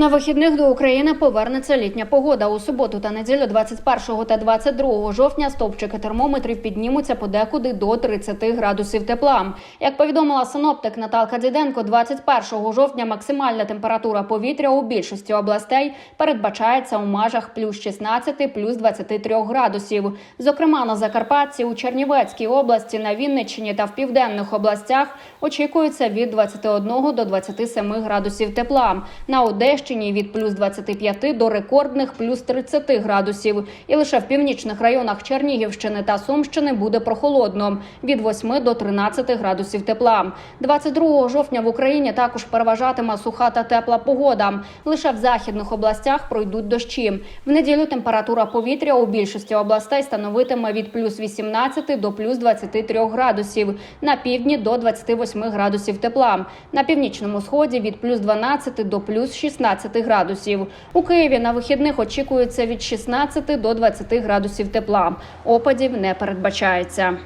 На вихідних до України повернеться літня погода. У суботу та неділю 21 та 22 жовтня стовпчики термометрів піднімуться подекуди до 30 градусів тепла. Як повідомила синоптик Наталка Діденко, 21 жовтня максимальна температура повітря у більшості областей передбачається у межах плюс 16, плюс 23 градусів. Зокрема, на Закарпатті, у Чернівецькій області, на Вінниччині та в південних областях очікується від 21 до 27 градусів тепла. На Одещині від плюс 25 до рекордних плюс 30 градусів. І лише в північних районах Чернігівщини та Сумщини буде прохолодно від 8 до 13 градусів тепла. 22 жовтня в Україні також переважатиме суха та тепла погода. Лише в західних областях пройдуть дощі. В неділю температура повітря у більшості областей становитиме від плюс 18 до плюс 23 градусів. На півдні до 28 градусів тепла. На північному сході від плюс 12 до плюс 16 градусів. У Києві на вихідних очікується від 16 до 20 градусів тепла. Опадів не передбачається.